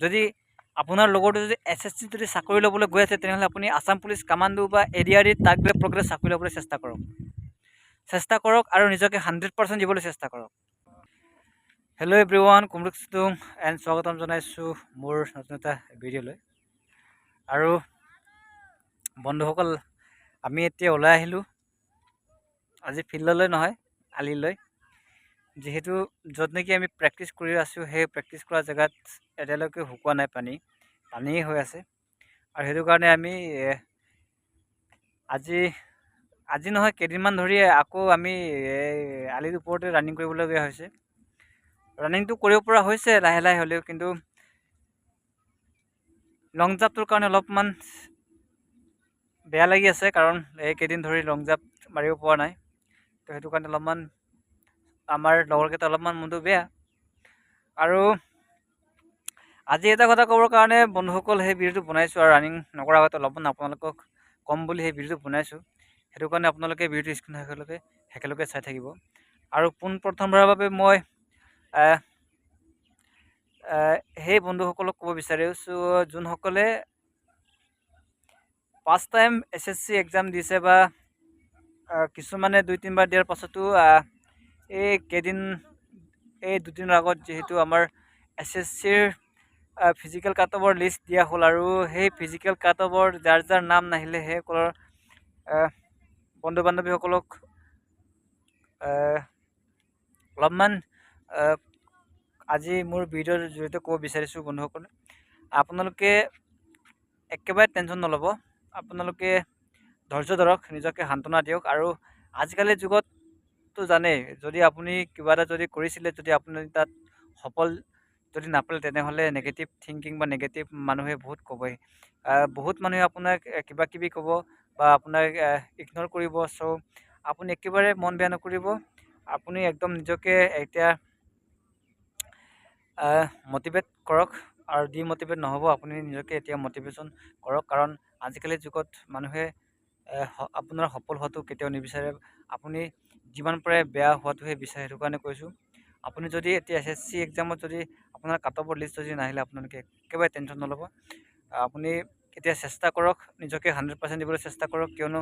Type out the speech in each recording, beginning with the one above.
যদি আপোনাৰ লগৰটো যদি এছ এছ চি যদি চাকৰি ল'বলৈ গৈ আছে, তেনেহ'লে আপুনি আছাম পুলিচ কামাণ্ডো বা A D R E target progress চাকৰি ল'বলৈ চেষ্টা কৰক। চেষ্টা কৰক আৰু নিজকে হাণ্ড্ৰেড পাৰ্চেণ্ট দিবলৈ চেষ্টা কৰক। হেল্ল' এভৰি ওৱান কুমৰুক চিটুং এণ্ড স্বাগতম জনাইছোঁ মোৰ নতুন এটা ভিডিঅ'লৈ। আৰু বন্ধুসকল, আমি এতিয়া ওলাই আহিলোঁ। আজি ফিল্ডলৈ নহয়, আলিলৈ। যিহেতু য'ত নেকি আমি প্ৰেক্টিচ কৰি আছোঁ, সেই প্ৰেক্টিচ কৰা জেগাত এতিয়ালৈকে শুকোৱা নাই পানী পানীয়ে হৈ আছে। আৰু সেইটো কাৰণে আমি আজি আজি নহয়, কেইদিনমান ধৰি আকৌ আমি আলিৰ ওপৰতে ৰানিং কৰিবলগীয়া হৈছে। ৰানিংটো কৰিব পৰা হৈছে লাহে লাহে হ'লেও, কিন্তু লং জাম্পটোৰ কাৰণে অলপমান বেয়া লাগি আছে, কাৰণ এইকেইদিন ধৰি লং জাম্প মাৰিব পৰা নাই। তো সেইটো কাৰণে অলপমান আমাৰ লগৰকেইটা অলপমান মনটো বেয়া। আৰু আজি এটা কথা ক'বৰ কাৰণে বন্ধুসকল সেই ভিডিঅ'টো বনাইছোঁ আৰু ৰানিং নকৰাৰ আগতে অলপমান আপোনালোকক ক'ম বুলি সেই ভিডিঅ'টো বনাইছোঁ। সেইটো কাৰণে আপোনালোকে ভিডিঅ'টো স্ক্ৰীন শেষলৈকে শেষলৈকে চাই থাকিব। আৰু পোনপ্ৰথমবাৰৰ বাবে মই সেই বন্ধুসকলক ক'ব বিচাৰিছোঁ, যোনসকলে first time S S C exam দিছে বা কিছুমানে দুই, তিনিবাৰ দিয়াৰ পাছতো এই কেইদিন এই দুদিনৰ আগত যিহেতু আমাৰ এছ এছ চিৰ ফিজিকেল কাট অফৰ লিষ্ট দিয়া হ'ল আৰু সেই ফিজিকেল কাট অফৰ যাৰ যাৰ নাম নাহিলে সেইসকলৰ বন্ধু বান্ধৱীসকলক অলপমান আজি মোৰ ভিডিঅ'ৰ জৰিয়তে ক'ব বিচাৰিছোঁ বন্ধুসকলে। আপোনালোকে একেবাৰে টেনশ্যন নল'ব। আপোনালোকে ধৈৰ্য ধৰক, নিজকে সান্তনা দিয়ক আৰু আজিকালিৰ যুগততো জানেই। যদি আপুনি কিবা এটা যদি কৰিছিলে যদি আপুনি তাত সফল যদি নাপালে তেনেহ'লে নেগেটিভ থিংকিং বা নেগেটিভ মানুহে বহুত ক'বই। বহুত মানুহে আপোনাক কিবা কিবি ক'ব বা আপোনাক ইগন'ৰ কৰিব। চ' আপুনি একেবাৰে মন বেয়া নকৰিব। আপুনি একদম নিজকে এতিয়া মটিভেট কৰক আৰু ডিমটিভেট নহ'ব। আপুনি নিজকে এতিয়া মটিভেশ্যন কৰক। কাৰণ আজিকালিৰ যুগত মানুহে আপোনাৰ সফল হোৱাটো কেতিয়াও নিবিচাৰে। আপুনি যিমান পাৰে বেয়া হোৱাটোহে বিচাৰে, সেইটো কাৰণে কৈছোঁ। আপুনি যদি এতিয়া এছ এছ চি এক্সামত যদি আপোনাৰ কাট অফৰ লিষ্ট যদি নাহিলে আপোনালোকে, একেবাৰে টেনশ্যন নল'ব। আপুনি এতিয়া চেষ্টা কৰক, নিজকে হাণ্ড্ৰেড পাৰ্চেণ্ট দিবলৈ চেষ্টা কৰক, কিয়নো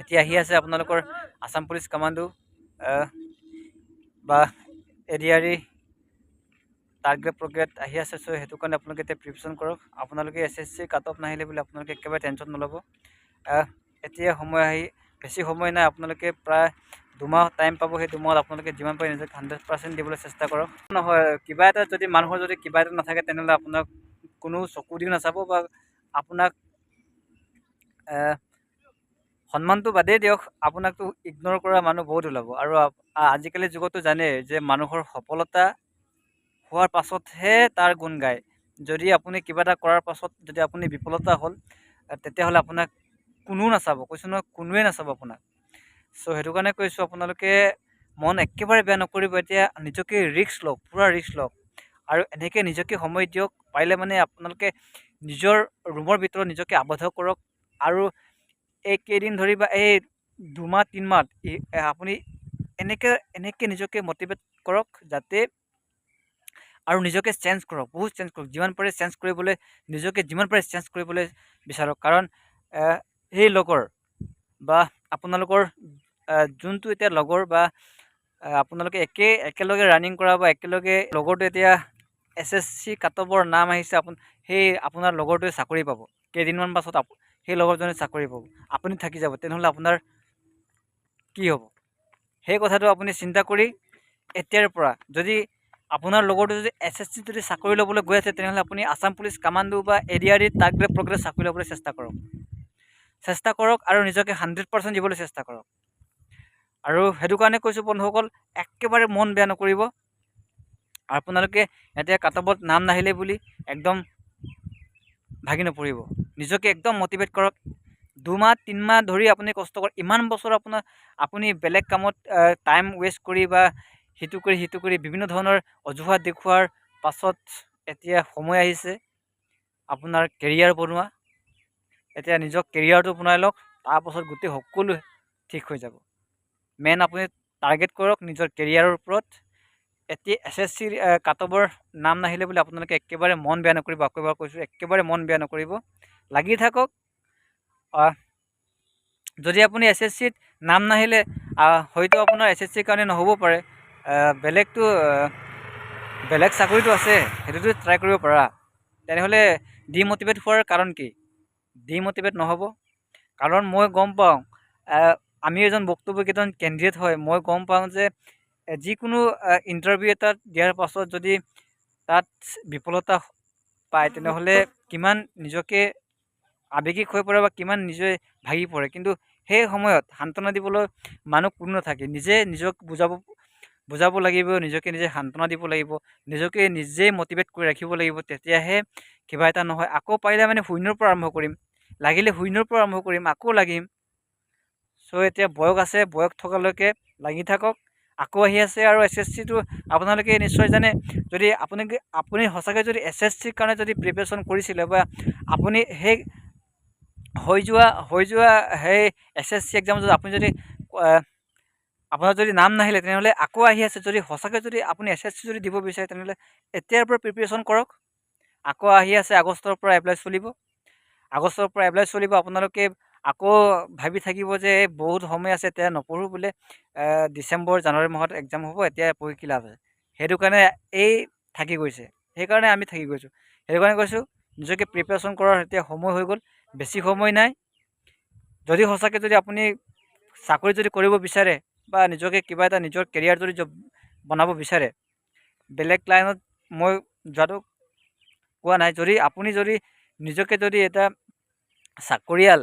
এতিয়া আহি আছে আপোনালোকৰ আছাম পুলিচ কামাণ্ডো বা এ ই টাৰ্গেট প্ৰগ্ৰেড আহি আছে চ' সেইটো কাৰণে আপোনালোকে এতিয়া প্ৰিপেশ্যন কৰক। আপোনালোকে S S C cut off নাহিলে বুলি আপোনালোকে একেবাৰে টেনশ্যন নল'ব। এতিয়া সময় আহি বেছি সময় নাই, আপোনালোকে প্ৰায় দুমাহ টাইম পাব, সেই দুমাহত আপোনালোকে যিমান পাৰে নিজকে হাণ্ড্ৰেড পাৰ্চেণ্ট দিবলৈ চেষ্টা কৰক। নহয়, কিবা এটা যদি, মানুহৰ যদি কিবা এটা নাথাকে, তেনেহ'লে আপোনাক কোনো চকু দিও নাচাব বা আপোনাক সন্মানটো বাদেই দিয়ক, আপোনাকতো ইগন'ৰ কৰা মানুহ বহুত ওলাব। আৰু আপ- আ- আজিকালিৰ যুগতো জানেই যে মানুহৰ সফলতা হোৱাৰ পাছতহে তাৰ গুণ গায়। যদি আপুনি কিবা এটা কৰাৰ পাছত যদি আপুনি বিফলতা হ'ল তেতিয়াহ'লে আপোনাক কোনো নাচাব, কৈছোঁ নহয়, কোনোৱে নাচাব আপোনাক। চ' সেইটো কাৰণে কৈছোঁ আপোনালোকে মন একেবাৰে বেয়া নকৰিব, এতিয়া নিজকে ৰিস্ক লওক, পূৰা ৰিস্ক লওক। আৰু এনেকৈ নিজকে সময় দিয়ক, পাৰিলে মানে আপোনালোকে নিজৰ ৰুমৰ ভিতৰত নিজকে আবদ্ধ কৰক। আৰু এই কেইদিন ধৰি বা এই দুমাহ, তিনিমাহ আপুনি এনেকৈ এনেকৈ নিজকে মটিভেট কৰক, যাতে আৰু নিজকে চেঞ্জ কৰক, বহুত চেঞ্জ কৰক। যিমান পাৰে চেঞ্জ কৰিবলৈ, নিজকে যিমান পাৰে চেঞ্জ কৰিবলৈ বিচাৰক। কাৰণ সেই লগৰ, বা আপোনালোকৰ যোনটো এতিয়া লগৰ বা আপোনালোকে একে, একেলগে ৰানিং কৰা বা একেলগে লগৰটো এতিয়া এছ এছ চি কাটঅফৰ নাম আহিছে আপোন সেই আপোনাৰ লগৰটোৱে চাকৰি পাব। কেইদিনমান পাছত সেই লগৰজনে চাকৰি পাব। আপুনি থাকি যাব, তেনেহ'লে আপোনাৰ কি হ'ব? সেই কথাটো আপুনি চিন্তা কৰি এতিয়াৰ পৰা যদি আপোনাৰ লগৰটো যদি এছ এছ চি যদি চাকৰি ল'বলৈ গৈ আছে, তেনেহ'লে আপুনি আছাম পুলিচ কামাণ্ডো বা A D R E target progress চাকৰি ল'বলৈ চেষ্টা কৰক। চেষ্টা কৰক আৰু নিজকে হাণ্ড্ৰেড পাৰ্চেণ্ট দিবলৈ চেষ্টা কৰক। আৰু সেইটো কাৰণে কৈছোঁ বন্ধুসকল, একেবাৰে মন বেয়া নকৰিব। আপোনালোকে এতিয়া কাটঅফত নাম নাহিলে বুলি একদম ভাগি নপৰিব। নিজকে একদম মটিভেট কৰক। দুমাহ, তিনিমাহ ধৰি আপুনি কষ্ট কৰক ইমান বছৰ আপোনাৰ, আপুনি বেলেগ কামত টাইম ৱেষ্ট কৰি বা সিটো কৰি সিটো কৰি বিভিন্ন ধৰণৰ অজুহাত দেখুওৱাৰ পাছত এতিয়া সময় আহিছে। আপোনাৰ কেৰিয়াৰ বনোৱা। এতিয়া নিজক কেৰিয়াৰটো বনাই লওক তাৰপাছত গোটেই সকলো ঠিক হৈ যাব। মেইন আপুনি টাৰ্গেট কৰক নিজৰ কেৰিয়াৰৰ ওপৰত। এতিয়া এছ এছ চিৰ কাটবৰ নাম নাহিলে বুলি আপোনালোকে একেবাৰে মন বেয়া নকৰিব, আকৌ এবাৰ কৈছোঁ, একেবাৰে মন বেয়া নকৰিব। লাগি থাকক। যদি আপুনি এছ এছ চিত নাম নাহিলে হয়তো আপোনাৰ এছ এছ চিৰ কাৰণে নহ'ব পাৰে। বেলেগতো বেলেগ চাকৰিটো আছে, সেইটোতো ট্ৰাই কৰিব পাৰা। তেনেহ'লে ডিম'টিভেট হোৱাৰ কাৰণ কি? ডিম'টিভেট নহ'ব। কাৰণ মই গম পাওঁ আমি এজন বক্তব্যকেইজন কেণ্ডিডেট হয়, মই গম পাওঁ যে যিকোনো ইণ্টাৰভিউ এটাত দিয়াৰ পাছত যদি তাত বিফলতা পায়, তেনেহ'লে কিমান নিজকে আৱেগিক হৈ পৰে বা কিমান নিজে ভাগি পৰে। কিন্তু সেই সময়ত সান্তনা দিবলৈ মানুহ কোনো নাথাকে। নিজে নিজক বুজাব বুজাব লাগিব, নিজকে নিজে সান্তনা দিব লাগিব, নিজকে নিজেই মটিভেট কৰি ৰাখিব লাগিব, তেতিয়াহে কিবা এটা নহয়, আকৌ পাৰিলে মানে শূন্যৰ পৰা আৰম্ভ কৰিম, লাগিলে শূন্যৰ পৰা আৰম্ভ কৰিম, আকৌ লাগিম। চ' এতিয়া বয়স আছে, বয়স থকালৈকে লাগি থাকক, আকৌ আহি আছে আৰু এছ এছ চিটো আপোনালোকে নিশ্চয় জানে, যদি আপুনি আপুনি সঁচাকৈ যদি এছ এছ চিৰ কাৰণে যদি প্ৰিপেৰেশ্যন কৰিছিলে বা আপুনি সেই হৈ যোৱা হৈ যোৱা সেই এছ এছ চি এক্সাম যদি আপুনি যদি আপোনাৰ যদি নাম নাহিলে, তেনেহ'লে আকৌ আহি আছে। যদি সঁচাকৈ যদি আপুনি এছ এছ চি যদি দিব বিচাৰে, তেনেহ'লে এতিয়াৰ পৰা প্ৰিপেৰেশ্যন কৰক। আকৌ আহি আছে, আগষ্টৰ পৰা এপ্লাই চলিব। আগষ্টৰ পৰা এপ্লাই চলিব, আপোনালোকে আকৌ ভাবি থাকিব যে বহুত সময় আছে, এতিয়া নপঢ়োঁ বোলে ডিচেম্বৰ, জানুৱাৰী মাহত এক্সাম হ'ব, এতিয়া পঢ়ি কি লাভ আছে সেইটো কাৰণে এই থাকি গৈছে। সেইকাৰণে আমি থাকি গৈছোঁ। সেইটো কাৰণে কৈছোঁ, নিজকে প্ৰিপেৰেশ্যন কৰাৰ এতিয়া সময় হৈ গ'ল, বেছি সময় নাই। যদি সঁচাকৈ যদি আপুনি চাকৰি যদি কৰিব বিচাৰে বা নিজকে কিবা এটা নিজৰ কেৰিয়াৰ যদি বনাব বিচাৰে, বেলেগ লাইনত মই যোৱাটো কোৱা নাই। যদি আপুনি যদি নিজকে যদি এটা চাকৰিয়াল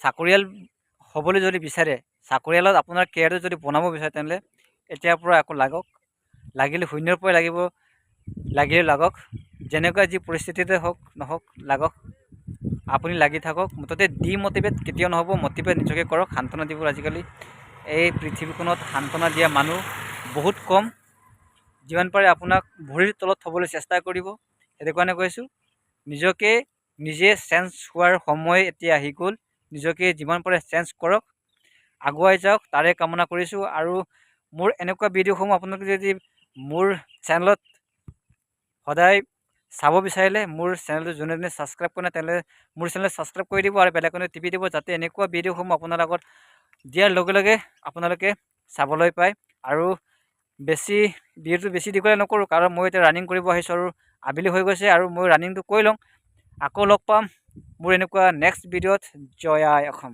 চাকৰিয়াল হ'বলৈ যদি বিচাৰে, চাকৰিয়ালত আপোনাৰ কেৰিয়াৰটো যদি বনাব বিচাৰে তেনেহ'লে এতিয়াৰ পৰা আকৌ লাগক। লাগিলে শূন্যৰ পৰাই লাগিব, লাগিলে লাগক। যেনেকুৱা যি পৰিস্থিতিতে হওক, নহওক, লাগক। আপুনি লাগি থাকক। মুঠতে ডিম'টিভেট কেতিয়াও নহ'ব, মটিভেট নিজকে কৰক। সান্তনা দিব আজিকালি। এই পৃথিৱীখনত সান্তনা দিয়া মানুহ বহুত কম। যিমান পাৰে আপোনাক ভৰিৰ তলত থ'বলৈ চেষ্টা কৰিব। সেইটো কাৰণে কৈছোঁ, নিজকে নিজে চেঞ্জ হোৱাৰ সময় এতিয়া আহি গ'ল। নিজকে যিমান পাৰে চেঞ্জ কৰক, আগুৱাই যাওক, তাৰে কামনা কৰিছোঁ। আৰু মোৰ এনেকুৱা ভিডিঅ'সমূহ আপোনালোকে যদি মোৰ চেনেলত সদায় চাব বিচাৰিলে, মোৰ চেনেলটো যোনে যোনে ছাবস্ক্ৰাইব কৰে তেনেহ'লে মোৰ চেনেল ছাবস্ক্ৰাইব কৰি দিব আৰু বেলেগনে টিপি দিব, যাতে এনেকুৱা ভিডিঅ'সমূহ আপোনাৰ লগত দিয়াৰ লগে লগে আপোনালোকে চাবলৈ পায়। আৰু বেছি ভিডিঅ'টো বেছি দীঘলীয়া নকৰোঁ কাৰণ মই এতিয়া ৰানিং কৰিব আহিছোঁ আৰু আবেলি হৈ গৈছে আৰু মই ৰানিংটো কৰি লওঁ। আকৌ লগ পাম। মোৰ এনেকুৱা নেক্সট ভিডিঅ'ত জয় আই অসম।